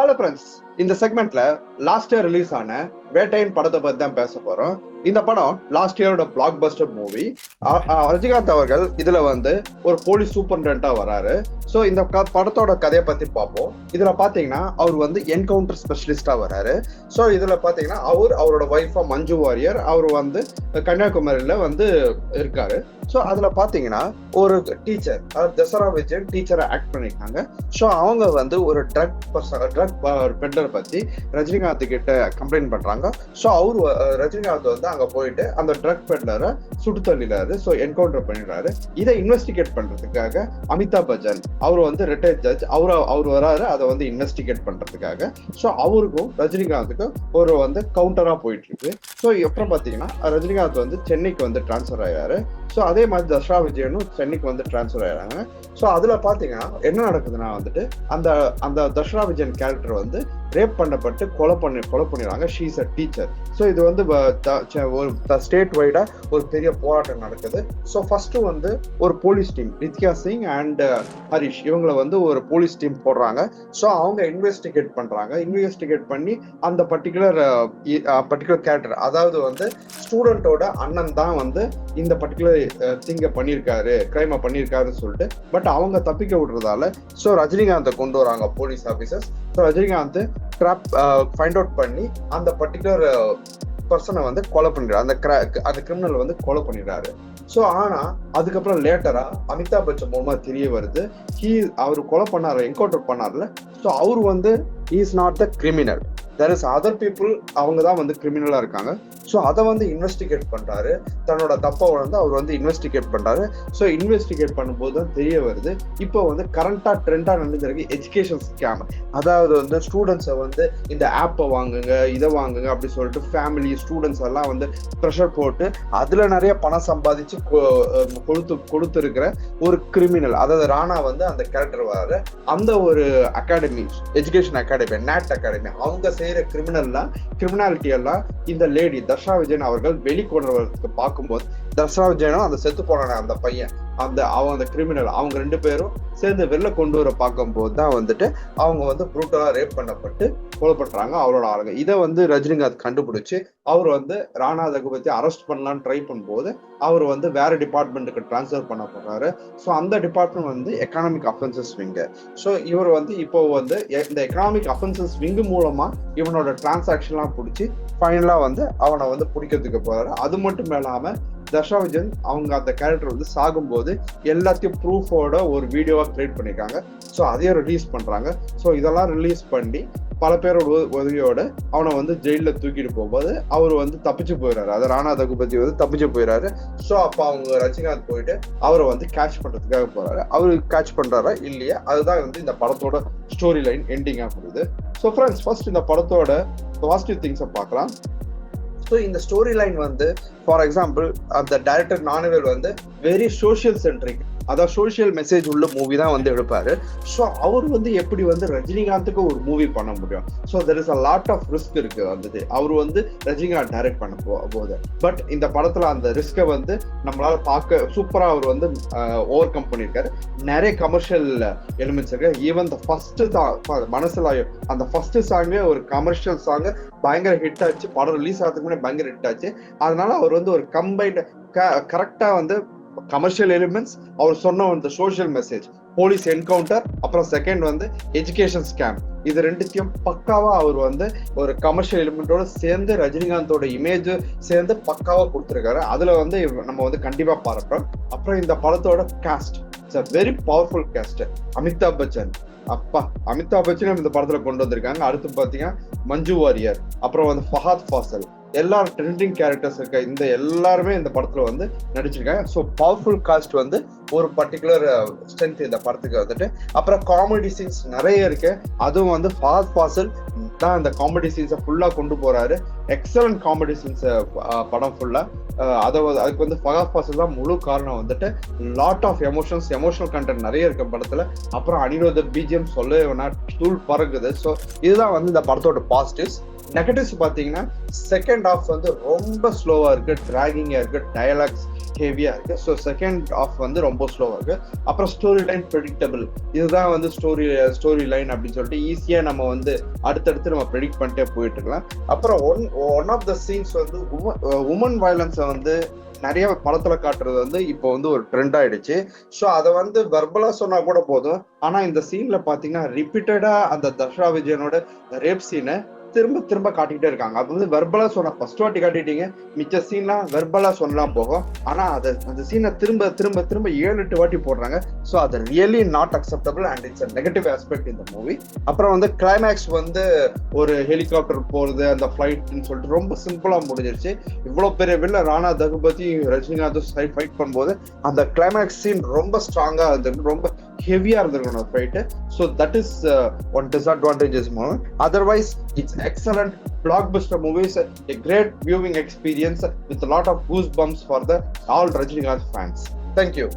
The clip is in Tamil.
ஹலோ ஃப்ரெண்ட்ஸ் இந்த செக்மெண்ட்ல லாஸ்ட் இயர் ரிலீஸ் ஆன வேட்டையின் படத்தை பத்தி தான் பேச போறோம். இந்த படம் லாஸ்ட் இயரோட பிளாக் பஸ்டர் மூவி ரஜினிகாந்த் அவர்கள் இதுல வந்து ஒரு போலீஸ் சூப்பர்டென்டா வராரு. ஸோ இந்த படத்தோட கதையை பத்தி பார்ப்போம். இதுல பாத்தீங்கன்னா அவர் வந்து என்கவுண்டர் ஸ்பெஷலிஸ்டா வராரு. ஸோ இதுல பாத்தீங்கன்னா அவர் அவரோட ஒய்ஃபா மஞ்சு வாரியர் அவர் வந்து கன்னியாகுமரியில வந்து இருக்காரு. ஸோ அதுல பாத்தீங்கன்னா ஒரு டீச்சர் அதாவது தசரா விஜயன் டீச்சரை ஆக்ட் பண்ணியிருக்காங்க. ஸோ அவங்க வந்து ஒரு ட்ரக் ட்ரக் பெண்டர் பத்தி ரஜினிகாந்த் கிட்ட கம்ப்ளைண்ட் பண்றாங்க. ஸோ அவர் ரஜினிகாந்த் வந்து அங்க போயிட்டு அந்த ட்ரக் பெண்டரை சுட்டு தள்ளிடாரு ஸோ என்கவுண்டர் பண்ணிடுறாரு. இதை இன்வெஸ்டிகேட் பண்றதுக்காக அமிதாப் பச்சன் அவர் வந்து ரிட்டையர்ட் ஜட்ஜ் அவர் அவர் வராரு அதை வந்து இன்வெஸ்டிகேட் பண்றதுக்காக. ஸோ அவருக்கும் ரஜினிகாந்துக்கும் ஒரு வந்து கவுண்டரா போயிட்டு இருக்கு ஸோ அப்புறம் பாத்தீங்கன்னா ரஜினிகாந்த் வந்து சென்னைக்கு வந்து டிரான்ஸ்ஃபர் ஆகிறாரு ஸோ அதே மாதிரி தசரா விஜயனும் சென்னைக்கு வந்து டிரான்ஸ்ஃபர் ஆயிடுறாங்க ஸோ அதுல பார்த்தீங்கன்னா என்ன நடக்குதுன்னா வந்துட்டு அந்த அந்த தசரா விஜயன் கேரக்டர் வந்து ரேப் பண்ணப்பட்டு கொலை பண்ணி கொலை பண்ணிடுறாங்க ஷீஸ் அ டீச்சர் ஸோ இது வந்து வ- த- ச- ஒரு ஸ்டேட் வைடாக ஒரு பெரிய போராட்டம் நடக்குது. ஸோ ஃபஸ்ட்டு வந்து ஒரு police team Nithya Singh and Harish இவங்களை வந்து ஒரு போலீஸ் டீம் போடுறாங்க. ஸோ அவங்க இன்வெஸ்டிகேட் பண்ணுறாங்க இன்வெஸ்டிகேட் பண்ணி அந்த பர்டிகுலர் பர்டிகுலர் கேரக்டர் அதாவது வந்து ஸ்டூடெண்டோட அண்ணன் தான் வந்து இந்த பர்டிகுலர் திங்கை uh, பண்ணியிருக்காரு கிரைமை பண்ணியிருக்காருன்னு சொல்லிட்டு. பட் அவங்க தப்பிக்க விடுறதால ஸோ ரஜினிகாந்தை கொண்டு வராங்க police officers so Rajinikanth scrap find out பண்ணி அந்த பர்டிகுலர் பர்சனை uh, வந்து கொலை பண்ணிடுறாரு. அந்த cra- அந்த கிரிமினல் வந்து கொலை பண்ணிடுறாரு. ஸோ ஆனால் அதுக்கப்புறம் லேட்டராக அமிதாப் பச்சன் மூலமாக தெரிய வருது ஹீ அவர் கொலை பண்ணார் என்கவுண்டர் பண்ணார்ல. ஸோ அவர் வந்து is not the criminal there is other people அவங்க தான் வந்து கிரிமினலாக இருக்காங்க. ஸோ அதை வந்து இன்வெஸ்டிகேட் பண்ணுறாரு தன்னோட தப்பை வந்து அவர் வந்து இன்வெஸ்டிகேட் பண்ணுறாரு ஸோ இன்வெஸ்டிகேட் பண்ணும்போது தான் தெரிய வருது இப்போ வந்து கரண்டாக ட்ரெண்டாக நடந்துருக்கு எஜுகேஷன் ஸ்கேம் அதாவது வந்து ஸ்டூடெண்ட்ஸை வந்து இந்த ஆப்பை வாங்குங்க இதை வாங்குங்க அப்படி சொல்லிட்டு ஃபேமிலி ஸ்டூடெண்ட்ஸ் எல்லாம் வந்து ப்ரெஷர் போட்டு அதில் நிறைய பணம் சம்பாதிச்சு கொ- கொடுத்து கொடுத்துருக்கிற ஒரு கிரிமினல் அதாவது ராணா வந்து அந்த கேரக்டர் வர அந்த ஒரு academy education academy NEET academy அவங்க செய்கிற கிரிமினல்லாம் கிரிமினாலிட்டி எல்லாம் இந்த லேடி வர்ஷா விஜயன் அவர்கள் வெளிக்கொண்டு பார்க்கும்போது தர்ஷா விஜயனும் அந்த செத்து போனான அந்த பையன். அந்த அவன் அந்த கிரிமினல் அவங்க ரெண்டு பேரும் சேர்ந்து வெளில கொண்டு வர பார்க்கும்போது தான் வந்துட்டு அவங்க வந்து ப்ரூட்டலாக ரேப் பண்ணப்பட்டு கொலை பண்ணுறாங்க அவரோட ஆளுங்க. இதை வந்து ரஜினிகாந்த் கண்டுபிடிச்சி அவர் வந்து ராணா தகுபதி அரெஸ்ட் பண்ணலான்னு ட்ரை பண்ணும்போது அவர் வந்து வேற டிபார்ட்மெண்ட்டுக்கு ட்ரான்ஸ்ஃபர் பண்ண போறாரு. ஸோ அந்த டிபார்ட்மெண்ட் வந்து எக்கனாமிக் அஃபென்சஸ் விங்கு ஸோ இவர் வந்து இப்போ வந்து எ- இந்த எக்கனாமிக் அஃபென்சஸ் விங்கு மூலமா இவனோட டிரான்சாக்ஷன்லாம் பிடிச்சி ஃபைனலாக வந்து அவனை வந்து பிடிக்கிறதுக்கு போறாரு. அது மட்டும் இல்லாமல் தர்ஷாவிஜன் அவங்க அந்த கேரக்டர் வந்து சாகும்போது எல்லாத்தையும் ப்ரூஃபோட ஒரு வீடியோவா கிரியேட் பண்ணிருக்காங்க ஸோ அதையும் ரிலீஸ் பண்றாங்க. ஸோ இதெல்லாம் ரிலீஸ் பண்ணி பல பேரோட உத- உதவியோட அவனை வந்து ஜெயிலில் தூக்கிட்டு போகும்போது அவர் வந்து தப்பிச்சு போயிடுறாரு. அது ராணா தகுபதி வந்து தப்பிச்சு போயிடுறாரு. ஸோ அப்போ அவங்க ரஜினிகாந்த் போயிட்டு அவரை வந்து கேட்ச் பண்ணுறதுக்காக போகிறாரு அவரு கேட்ச் பண்ணுறாரா இல்லையா? அதுதான் வந்து இந்த படத்தோட ஸ்டோரி லைன் எண்டிங்காக போகுது. ஸோ ஃப்ரெண்ட்ஸ் ஃபர்ஸ்ட் இந்த படத்தோட பாசிட்டிவ் திங்ஸை பார்க்கலாம். ஸோ இந்த ஸ்டோரி லைன் வந்து ஃபார் எக்ஸாம்பிள் அந்த டைரக்டர் நானவேல் வந்து வெரி சோஷியல் சென்ட்ரிக் அதாவது சோஷியல் மெசேஜ் உள்ள மூவி தான் வந்து எடுப்பாரு. ஸோ அவர் வந்து எப்படி வந்து ரஜினிகாந்துக்கு ஒரு மூவி பண்ண முடியும்? So there is a lot of risk இருக்கு வந்தது அவர் வந்து ரஜினிகாந்த் டைரக்ட் பண்ண போ போது பட் இந்த படத்துல அந்த ரிஸ்கை வந்து நம்மளால பார்க்க சூப்பரா அவர் வந்து ஓவர் கம் பண்ணியிருக்காரு. நிறைய கமர்ஷியல் எலிமெண்ட்ஸ் இருக்கு. ஈவன் த ஃபர்ஸ்ட் மனசுல அந்த ஃபர்ஸ்ட் சாங்கே ஒரு கமர்ஷியல் சாங் பயங்கர ஹிட் ஆச்சு. படம் ரிலீஸ் ஆகிறதுக்கு முன்னாடி பயங்கர ஹிட் ஆச்சு. அதனால அவர் வந்து ஒரு கம்பைண்ட் கரெக்டா வந்து கமர்ஷியல் எலிமெண்ட்ஸ் அவர் சொன்ன அந்த சோஷியல் மெசேஜ் போலீஸ் என்கவுண்டர் அப்புறம் செகண்ட் வந்து எஜுகேஷன் ஸ்கேம் இது ரெண்டுத்தையும் பக்காவா அவர் வந்து ஒரு கமர்ஷியல் எலிமெண்டோட சேர்ந்து ரஜினிகாந்தோட இமேஜ் சேர்ந்து பக்காவா கொடுத்துருக்காரு. அதுல வந்து நம்ம வந்து கண்டிப்பா பார்ப்போம். அப்புறம் இந்த படத்தோட cast it's a very powerful cast Amitabh Bachchan. அப்பா அமிதாப் பச்சனும் இந்த படத்துல கொண்டு வந்திருக்காங்க. அடுத்து பாத்தீங்கன்னா மஞ்சு வாரியர். அப்புறம் வந்து ஃபஹாத் ஃபாசல். எல்லா ட்ரெண்டிங் கேரக்டர்ஸ் இருக்க இந்த எல்லாருமே இந்த படத்துல வந்து நடிச்சிருக்காங்க. ஸோ பவர்ஃபுல் காஸ்ட் வந்து ஒரு பர்டிகுலர் ஸ்ட்ரென்த் uh, இந்த படத்துக்கு வந்துட்டு. அப்புறம் காமெடி சீன்ஸ் நிறைய இருக்கு. அதுவும் வந்து ஃபாஸ்ட் ஃபாசல் தான் இந்த காமெடி சீன்ஸை ஃபுல்லா கொண்டு போறாரு. எக்ஸலண்ட் காமெடி சீன்ஸ் படம் ஃபுல்லா uh, அதை அதுக்கு வந்து ஃபகாத் ஃபாசல் தான் முழு காரணம் வந்துட்டு lot of emotions emotional content நிறைய இருக்க படத்துல. அப்புறம் அனிரோத பிஜிஎம் சொல்லவே வேணா டூல் பறக்குது. ஸோ இதுதான் வந்து இந்த படத்தோட பாசிட்டிவ்ஸ் நெகட்டிவ்ஸ் பார்த்தீங்கன்னா செகண்ட் ஆஃப் வந்து ரொம்ப ஸ்லோவாக இருக்குது ட்ராகிங்காக இருக்குது டயலாக்ஸ் ஹெவியாக இருக்குது ஸோ செகண்ட் ஆஃப் வந்து ரொம்ப ஸ்லோவாக இருக்குது அப்புறம் ஸ்டோரி லைன் ப்ரெடிக்டபிள் இதுதான் வந்து ஸ்டோரி ஸ்டோரி லைன் அப்படின்னு சொல்லிட்டு ஈஸியாக நம்ம வந்து அடுத்தடுத்து நம்ம ப்ரெடிக்ட் பண்ணிட்டே போயிட்டு இருக்கலாம். அப்புறம் one one of the scenes வந்து உமன் வயலன்ஸை uh, வந்து நிறைய படத்துல காட்டுறது வந்து இப்போ வந்து ஒரு ட்ரெண்ட் ஆயிடுச்சு. ஸோ அதை வந்து வெர்பலா சொன்னா கூட போதும். ஆனா இந்த சீன்ல பாத்தீங்கன்னா ரிப்பீட்டடா அந்த தர்ஷா விஜயனோட ரேப் சீனை திரும்ப திரும்ப காட்டிக்கிட்டே இருக்காங்க. அது வந்து வெர்பலா சொன்ன ஃபர்ஸ்ட் வாட்டி காட்டிட்டீங்க மிச்ச சீன்லாம் வெர்பலா சொன்னலாம் போகும். ஆனா அது அந்த சீனை திரும்ப திரும்ப திரும்ப ஏழு எட்டு வாட்டி போடுறாங்க. ஸோ அது really not acceptable and it's negative aspect இந்த மூவி அப்புறம் வந்து கிளைமேக்ஸ் வந்து ஒரு ஹெலிகாப்டர் போறது அந்த ஃபிளைட்னு சொல்லிட்டு ரொம்ப சிம்பிளா முடிஞ்சிருச்சு. இவ்வளவு பெரிய வில்ல ராணா தகுபதி ரஜினிகாந்த் ஃபைட் பண்ணும்போது அந்த கிளைமேக்ஸ் சீன் ரொம்ப ஸ்ட்ராங்கா இருந்திருக்கு ரொம்ப ஹெவியா இருந்திருக்கும் அந்த fight so that is one disadvantages மூலம் otherwise it's excellent blockbuster movies a great viewing experience with a lot of goosebumps for the all Rajinikanth fans. Thank you.